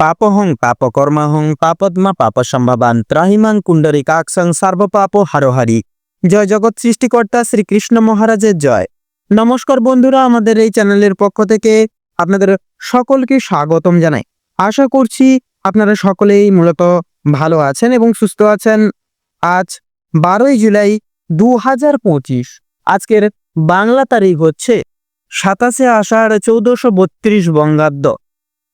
পাপহং পাপকর্মাহং পাপদ্মা পাপসম্ভাবান ত্রাহিমাং কুণ্ডরিকাক্ষং সর্বপাপ হারোহারি। জয় জগৎ সৃষ্টিকর্তা শ্রীকৃষ্ণ মহারাজের জয়। নমস্কার বন্ধুরা, আমাদের এই চ্যানেলের পক্ষ থেকে আপনাদের সকলকে স্বাগতম জানাই। আশা করছি আপনারা সকলেই মূলত ভালো আছেন এবং সুস্থ আছেন। আজ বারোই জুলাই দু হাজার পঁচিশ, আজকের বাংলা তারিখ হচ্ছে সাতাশে আষাঢ় চৌদ্দশো বত্রিশ বঙ্গাব্দ।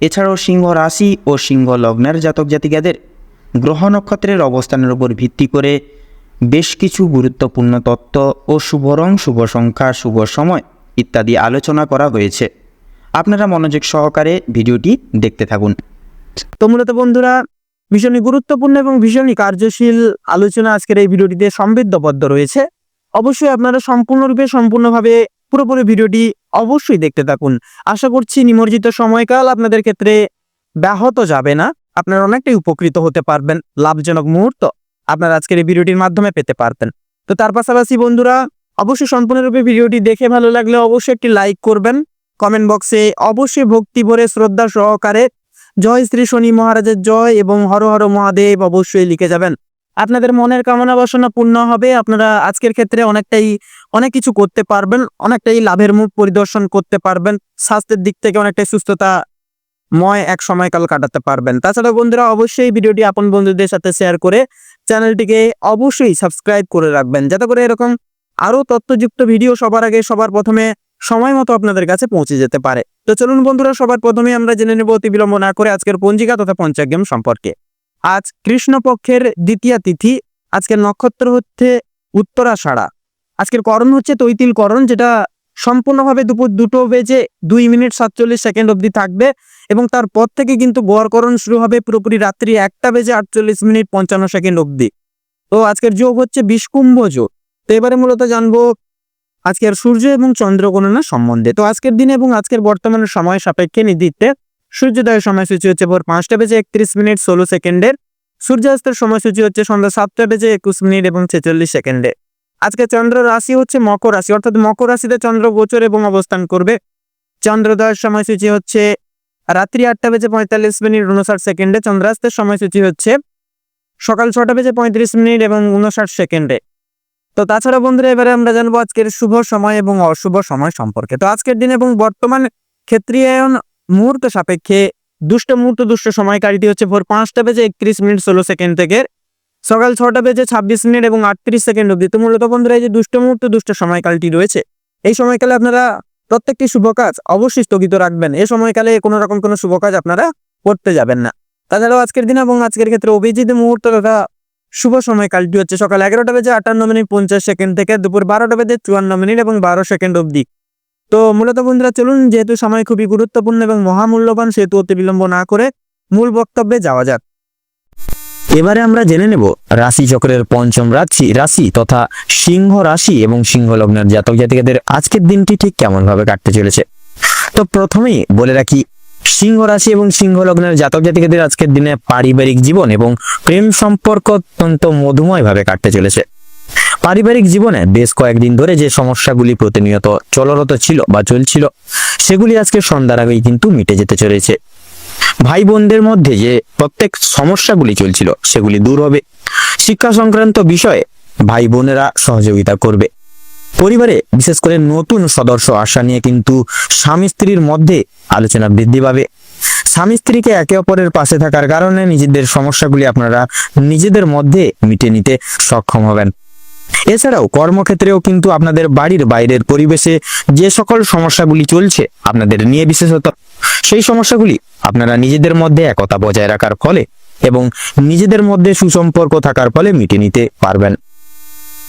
এছাড়াও সিংহ রাশি ও সিংহ লগ্নের জাতক জাতিকাদের গ্রহ নক্ষত্রের অবস্থানের উপর ভিত্তি করে বেশ কিছু গুরুত্বপূর্ণ তত্ত্ব ও শুভ রং, শুভ সংখ্যা, শুভ সময় ইত্যাদি আলোচনা করা হয়েছে। আপনারা মনোযোগ সহকারে ভিডিওটি দেখতে থাকুন। তো মূলত বন্ধুরা, ভীষণই গুরুত্বপূর্ণ এবং ভীষণই কার্যশীল আলোচনা আজকের এই ভিডিওটিতে সমৃদ্ধবদ্ধ রয়েছে। অবশ্যই আপনারা সম্পূর্ণরূপে, সম্পূর্ণভাবে পুরোপুরি ভিডিওটি অবশ্যই দেখতে থাকুন। আশা করছি নিমজ্জিত সময়কাল আপনাদের ক্ষেত্রে ব্যাহত যাবে না। আপনারা অনেকটাই উপকৃত হতে পারবেন। লাভজনক মুহূর্ত আপনারা আজকের এই ভিডিওটির মাধ্যমে পেতে পারবেন। তো তার পাশাপাশি বন্ধুরা, অবশ্যই সম্পূর্ণরূপে ভিডিওটি দেখে ভালো লাগলে অবশ্যই একটি লাইক করবেন। কমেন্ট বক্সে অবশ্যই ভক্তি ভরে শ্রদ্ধা সহকারে জয় শ্রী শনি মহারাজের জয় এবং হর হর মহাদেব অবশ্যই লিখে যাবেন। আপনাদের মনের কামনা বাসনা পূর্ণ হবে। আপনারা আজকের ক্ষেত্রে অনেকটাই, অনেক কিছু করতে পারবেন, অনেকটাই লাভের মুখ পরিদর্শন করতে পারবেন, স্বাস্থ্যের দিক থেকে অনেকটাই সুস্থতা ময় এক সময়কাল কাটাতে পারবেন। তাছাড়া বন্ধুরা, অবশ্যই ভিডিওটি আপন বন্ধুদের সাথে শেয়ার করে চ্যানেলটিকে অবশ্যই সাবস্ক্রাইব করে রাখবেন, যাতে করে এরকম আরও তথ্যযুক্ত ভিডিও সবার আগে, সবার প্রথমে সময় মতো আপনাদের কাছে পৌঁছে যেতে পারে। তো চলুন বন্ধুরা, সবার প্রথমে আমরা জেনে নেব অতি বিলম্ব না করে আজকের পঞ্জিকা তথা পঞ্চাগ্রাম সম্পর্কে। আজ কৃষ্ণপক্ষের দ্বিতীয় তিথি, আজকের নক্ষত্র হচ্ছে উত্তরাষাঢ়া। আজকের করণ হচ্ছে তৈতিল করণ যেটা সম্পূর্ণভাবে দুপুর দুটো বেজে দুই মিনিট সাতচল্লিশ সেকেন্ড অবধি থাকবে এবং তারপর থেকে কিন্তু গড়করণ শুরু হবে পুরোপুরি রাত্রি একটা বেজে আটচল্লিশ মিনিট পঞ্চান্ন সেকেন্ড অবধি। তো আজকের যোগ হচ্ছে বিষ্কুম্ভ যোগ। তো এবারে মূলত জানব আজকের সূর্য এবং চন্দ্র সম্বন্ধে। তো আজকের দিনে এবং আজকের বর্তমানে সময় সাপেক্ষে নির্দিতে সূর্যোদয়ের সময়সূচি হচ্ছে ভোর পাঁচটা বেজে একত্রিশ মিনিট ষোলো সেকেন্ডের। সূর্যাস্তের সময়সূচি হচ্ছে সন্ধ্যা সাতটা বেজে একুশ মিনিট এবং ছেচল্লিশ সেকেন্ডে আজকে চন্দ্র রাশি হচ্ছে মকর রাশি, অর্থাৎ মকর রাশিতে চন্দ্র গোচর এবং অবস্থান করবে। চন্দ্রোদয়ের সময়সূচি হচ্ছে রাত্রি আটটা বেজে পঁয়তাল্লিশ মিনিট উনষাট সেকেন্ডে। চন্দ্রাস্তের সময়সূচি হচ্ছে সকাল ছটা বেজে পঁয়ত্রিশ মিনিট এবং উনষাট সেকেন্ডে। তো তাছাড়া বন্ধুরা, এবারে আমরা জানব আজকের শুভ সময় এবং অশুভ সময় সম্পর্কে। তো আজকের দিন এবং বর্তমান ক্ষেত্রীয়ায়ন মুহূর্ত সাপেক্ষে দুষ্ট মুহূর্ত, দুষ্ট সময়কারীটি হচ্ছে ভোর পাঁচটা বেজে একত্রিশ মিনিট ষোলো সেকেন্ড থেকে সকাল ছটা বেজে ছাব্বিশ মিনিট এবং আটত্রিশ সেকেন্ড অব্দি তো মূলত বন্ধুরা, এই যে দুষ্ট মুহূর্ত, দুষ্ট সময়কালটি রয়েছে, এই সময়কালে আপনারা প্রত্যেকটি শুভ কাজ অবশ্যই স্থগিত রাখবেন। এই সময়কালে কোনো রকম কোনো শুভ কাজ আপনারা করতে যাবেন না। তাছাড়াও আজকের দিন এবং আজকের ক্ষেত্রে অভিজিৎ মুহূর্ত তথা শুভ সময়কালটি হচ্ছে সকাল এগারোটা বেজে আটান্ন মিনিট পঞ্চাশ সেকেন্ড থেকে দুপুর বারোটা বেজে চুয়ান্ন মিনিট এবং বারো সেকেন্ড অবধি। তো মূলত বন্ধুরা চলুন, যেহেতু সময় খুবই গুরুত্বপূর্ণ এবং মহামূল্যবান, সেহেতু অতি বিলম্ব না করে মূল বক্তব্যে যাওয়া যাক। এবারে আমরা জেনে নেব রাশি চক্রের পঞ্চম রাশি রাশি তথা সিংহ রাশি এবং সিংহ লগ্নের জাতক জাতিকাদের আজকের দিনটি ঠিক কেমন ভাবে কাটতে চলেছে। তো প্রথমেই বলে রাখি, সিংহ রাশি এবং সিংহ লগ্নের জাতক জাতিকাদের আজকের দিনে পারিবারিক জীবন এবং প্রেম সম্পর্ক অত্যন্ত মধুময় ভাবে কাটতে চলেছে। পারিবারিক জীবনে বেশ কয়েকদিন ধরে যে সমস্যাগুলি প্রতিনিয়ত চলরত ছিল বা চলছিল, সেগুলি আজকে সন্ধ্যার আগেই কিন্তু মিটে যেতে চলেছে। ভাই বোনদের মধ্যে যে প্রত্যেক সমস্যাগুলি চলছিল, সেগুলি দূর হবে। শিক্ষা সংক্রান্ত বিষয়ে ভাই বোনেরা সহযোগিতা করবে। পরিবারে বিশেষ করে নতুন সদস্য আসা নিয়ে কিন্তু স্বামী স্ত্রীর মধ্যে আলোচনা বৃদ্ধি পাবে। স্বামী স্ত্রীকে একে অপরের পাশে থাকার কারণে নিজেদের সমস্যাগুলি আপনারা নিজেদের মধ্যে মিটে নিতে সক্ষম হবেন। এছাড়াও কর্মক্ষেত্রেও কিন্তু আপনাদের বাড়ির বাইরের পরিবেশে যে সকল সমস্যাগুলি চলছে আপনাদের নিয়ে বিশেষত, সেই সমস্যাগুলি আপনারা নিজেদের মধ্যে একতা বজায় রাখার ফলে এবং নিজেদের মধ্যে সুসম্পর্ক থাকার ফলে মিটে নিতে পারবেন।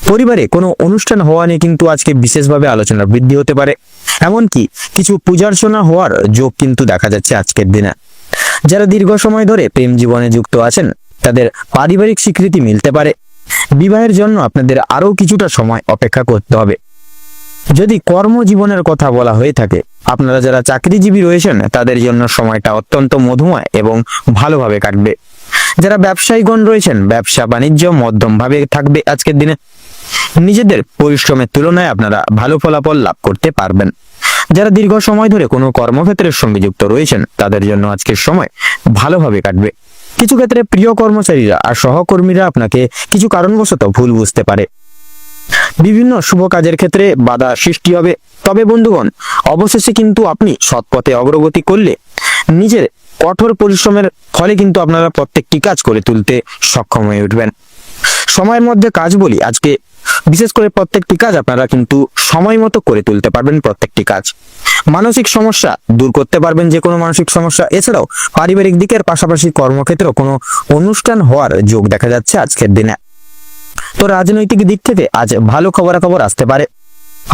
পরিবারে কোনো অনুষ্ঠান হওয়া নিয়ে কিন্তু আজকে বিশেষভাবে আলোচনা বৃদ্ধি হতে পারে। এমনকি কিছু পূজার্চনা হওয়ার যোগ কিন্তু দেখা যাচ্ছে আজকের দিনে। যারা দীর্ঘ সময় ধরে প্রেম জীবনে যুক্ত আছেন, তাদের পারিবারিক স্বীকৃতি মিলতে পারে। বিবাহের জন্য আপনাদের আরও কিছুটা সময় অপেক্ষা করতে হবে। যদি কর্মজীবনের কথা বলা হয়ে থাকে, আপনারা যারা চাকরিজীবী রয়েছেন, তাদের জন্য সময়টা অত্যন্ত মধুময় এবং ভালোভাবে কাটবে। যারা ব্যবসায়ীগণ রয়েছেন, ব্যবসা বাণিজ্য মধ্যমভাবে থাকবে আজকের দিনে। নিজেদের পরিশ্রমের তুলনায় আপনারা ভালো ফলাফল লাভ করতে পারবেন। যারা দীর্ঘ সময় ধরে কোনো কর্মক্ষেত্রের সঙ্গে যুক্ত রয়েছেন, তাদের জন্য আজকের সময় ভালোভাবে কাটবে। কিছু ক্ষেত্রে প্রিয় কর্মচারীরা আর সহকর্মীরা আপনাকে কিছু কারণবশত ভুল বুঝতে পারে। বিভিন্ন শুভ কাজের ক্ষেত্রে বাধা সৃষ্টি হবে। তবে বন্ধুগণ, অবশেষে কিন্তু আপনি সৎপথে অগ্রগতি করলে নিজের কঠোর পরিশ্রমের ফলে কিন্তু আপনারা প্রত্যেকটি কাজ করে তুলতে সক্ষম হয়ে উঠবেন। সময়ের মধ্যে কাজ বলি, আজকে বিশেষ করে প্রত্যেকটি কাজ আপনারা কিন্তু সময় মতো করে তুলতে পারবেন প্রত্যেকটি কাজ। মানসিক সমস্যা দূর করতে পারবেন যে কোনো মানসিক সমস্যা। এছাড়াও পারিবারিক দিকের পাশাপাশি কর্মক্ষেত্রেও কোনো অনুষ্ঠান হওয়ার যোগ দেখা যাচ্ছে আজকের দিনে। তো রাজনৈতিক দিক থেকে আজ ভালো খবরাখবর আসতে পারে।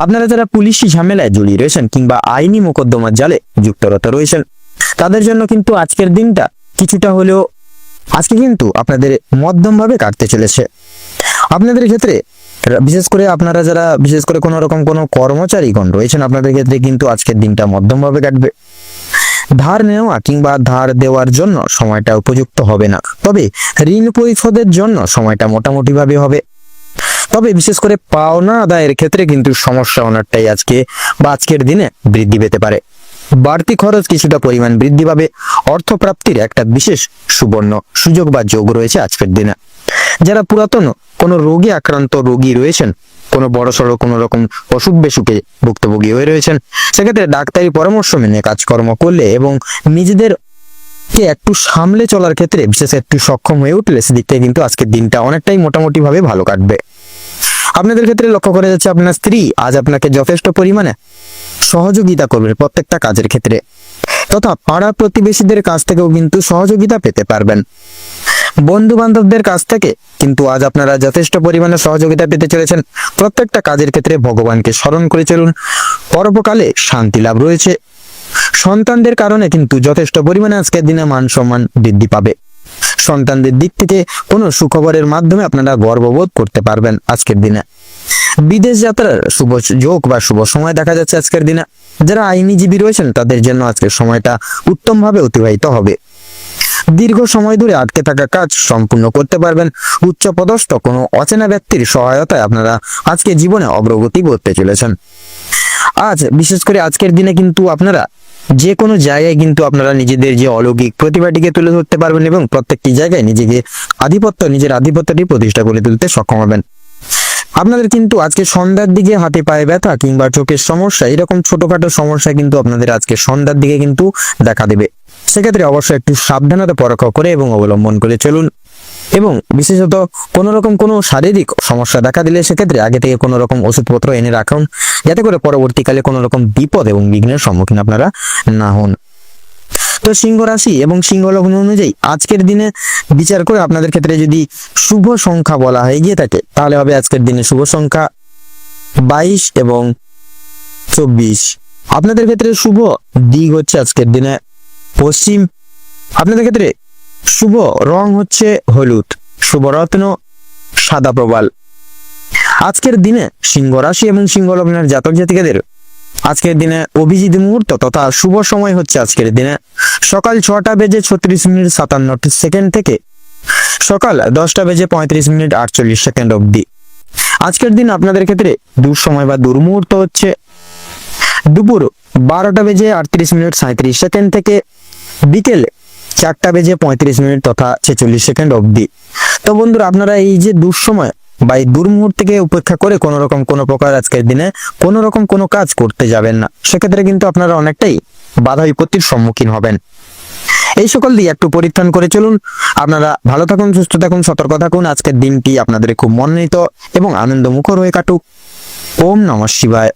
আপনারা যারা পুলিশি ঝামেলায় জড়িয়ে রয়েছেন কিংবা আইনি মোকদ্দমার জালে যুক্তরত রয়েছেন, তাদের জন্য কিন্তু আজকের দিনটা কিছুটা হলেও, আজকে কিন্তু আপনাদের মধ্যমভাবে কাটতে চলেছে। আপনাদের ক্ষেত্রে বিশেষ করে আপনারা যারা, বিশেষ করে কোনো রকম কোনো কর্মচারীগণ রয়েছেন আপনাদের ক্ষেত্রে কিন্তু আজকের দিনটা মধ্যমভাবে কাটবে। ধার নেওয়া কিংবা ধার দেওয়ার জন্য সময়টা উপযুক্ত হবে না। তবে ঋণ পরিশোধের জন্য সময়টা মোটামুটি ভাবে হবে। তবে বিশেষ করে পাওনা আদায়ের ক্ষেত্রে কিন্তু সমস্যা অনেকটাই আজকে বা আজকের দিনে বৃদ্ধি পেতে পারে। বাড়তি খরচ কিছুটা পরিমাণ বৃদ্ধি পাবে। অর্থপ্রাপ্তির একটা বিশেষ সুবর্ণ সুযোগ বা যোগ রয়েছে আজকের দিনে। যারা পুরাতন কোনো রোগে আক্রান্ত রোগী রয়েছেন? কোনো বড় সড়ো কোনো রকম অসুখ বেসুখে ভুক্তভোগী হয়ে রয়েছেন? সেক্ষেত্রে ডাক্তারি পরামর্শ মেনে কাজকর্ম করলে এবং নিজেদের কে একটু সামলে চলার ক্ষেত্রে, বিশেষ একটু সক্ষম হয়ে উঠলে, সেদিক থেকে কিন্তু আজকের দিনটা অনেকটাই মোটামুটি ভাবে ভালো কাটবে। আপনাদের ক্ষেত্রে লক্ষ্য করা যাচ্ছে, আপনার স্ত্রী আজ আপনাকে যথেষ্ট পরিমাণে সহযোগিতা করবে প্রত্যেকটা কাজের ক্ষেত্রে। তথা পাড়া প্রতিবেশীদের কাছ থেকেও কিন্তু সহযোগিতা পেতে পারবেন। বন্ধু বান্ধবদের কাছ থেকে কিন্তু আজ আপনারা যথেষ্ট পরিমাণে সহযোগিতা পেতে চলেছেন। প্রত্যেকটা কাজের ক্ষেত্রে ভগবানকে স্মরণ করে চলুন। পরবকালে শান্তি লাভ রয়েছে। সন্তানদের কারণে কিন্তু যথেষ্ট পরিমাণে আজকের দিনে মান সম্মান বৃদ্ধি পাবে। সন্তানদের দিক থেকে কোনো সুখবরের মাধ্যমে আপনারা গর্ববোধ করতে পারবেন আজকের দিনে। বিদেশ যাত্রার শুভ যোগ বা শুভ সময় দেখা যাচ্ছে আজকের দিনে। যারা আইনিজীবী রয়েছেন, তাদের জন্য আজকের সময়টা উত্তমভাবে অতিবাহিত হবে। দীর্ঘ সময় ধরে আটকে থাকা কাজ সম্পূর্ণ করতে পারবেন। উচ্চ পদস্থ কোনো অচেনা ব্যক্তির সহায়তায় আপনারা আজকে জীবনে অগ্রগতি করতে চলেছেন। আজ বিশেষ করে আজকের দিনে কিন্তু আপনারা যে কোনো জায়গায় কিন্তু আপনারা নিজেদের যে অলৌকিক প্রতিভাটিকে তুলে ধরতে পারবেন এবং প্রত্যেকটি জায়গায় নিজেকে আধিপত্য, নিজের আধিপত্যটি প্রতিষ্ঠা করে তুলতে সক্ষম হবেন। আপনাদের কিন্তু আজকে সন্ধ্যার দিকে হাতে পায়ে ব্যথা কিংবা চোখের সমস্যা, এরকম ছোটখাটো সমস্যা কিন্তু আপনাদের আজকে সন্ধ্যার দিকে কিন্তু দেখা দেবে। সেক্ষেত্রে অবশ্যই একটু সাবধানতা পরীক্ষা করে এবং অবলম্বন করে চলুন। এবং বিশেষত কোনো রকম কোনো শারীরিক সমস্যা দেখা দিলে সেক্ষেত্রে আগে থেকে কোনো রকম ওষুধপত্র এনে রাখুন, যাতে করে পরবর্তীকালে কোনো রকম বিপদ এবং বিঘ্নের সম্মুখীন আপনারা না হন। তো সিংহ রাশি এবং সিংহ লগ্ন অনুযায়ী আজকের দিনে বিচার করে আপনাদের ক্ষেত্রে যদি শুভ সংখ্যা বলা হয়ে গিয়ে থাকে, তাহলে হবে আজকের দিনে শুভ সংখ্যা বাইশ এবং চব্বিশ। আপনাদের ক্ষেত্রে শুভ দিক হচ্ছে আজকের দিনে পশ্চিম। আপনাদের ক্ষেত্রে শুভ রং হচ্ছে হলুদ, শুভ রত্ন সাদা প্রবাল। আজকের দিনে সিংহ রাশি এবং সিংহ লগ্নের জাতক জাতিকাদের আজকের দিনে অভিজিৎ মুহূর্ত তথা শুভ সময় হচ্ছে আজকের দিনে। সকাল ছটা বেজে ছত্রিশ মিনিট সাতান্ন সেকেন্ড থেকে সকাল দশটা বেজে পঁয়ত্রিশ মিনিট আটচল্লিশ সেকেন্ড অবধি। আজকের দিন আপনাদের ক্ষেত্রে দুঃসময় বা দুর্মুহূর্ত হচ্ছে। দুপুর বারোটা বেজে আটত্রিশ মিনিট সাঁত্রিশ সেকেন্ড থেকে বিকেল চারটা বেজে পঁয়ত্রিশ মিনিট তথা ছেচল্লিশ সেকেন্ড অবধি। তো বন্ধুরা, আপনারা এই যে দুঃসময় বা এই দুর্মুহূর্তকে উপেক্ষা করে কোনো রকম কোনো প্রকার আজকের দিনে কোনো রকম কোনো কাজ করতে যাবেন না। সেক্ষেত্রে কিন্তু আপনারা অনেকটাই বাধা বিপত্তির সম্মুখীন হবেন। এই সকল দিয়ে একটু পরিত্রাণ করে চলুন। আপনারা ভালো থাকুন, সুস্থ থাকুন, সতর্ক থাকুন। আজকের দিনটি আপনাদের খুব মনোনীত এবং আনন্দমুখর হয়ে কাটুক। ওম নমঃ শিবায়।